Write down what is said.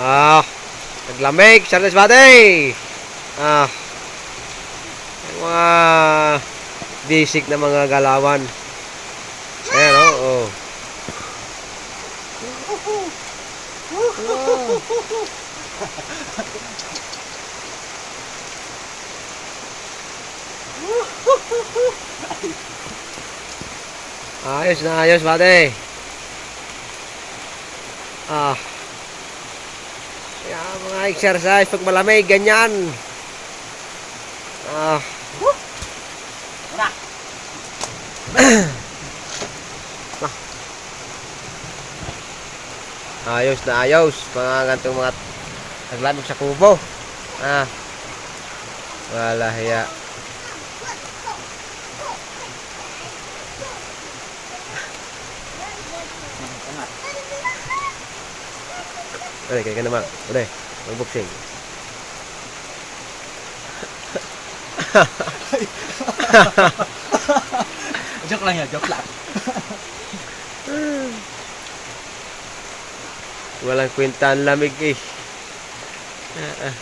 Ah, naglamig, Charles Bate. Ah, yung mga basic na mga galawan. Ayan, oh, oh. Ayos na ayos, bate. Ah. Kaya mga exercise pag malamig, ganyan. Ah. Wala. Ayos na ayos. Mga gantong mga naglamig sa kubo. Ah. Wala hiya. Kayak gini mak. Udah, unboxing. Joke lang yan, joke lang. Walang kwenta ang lamig eh. Ah.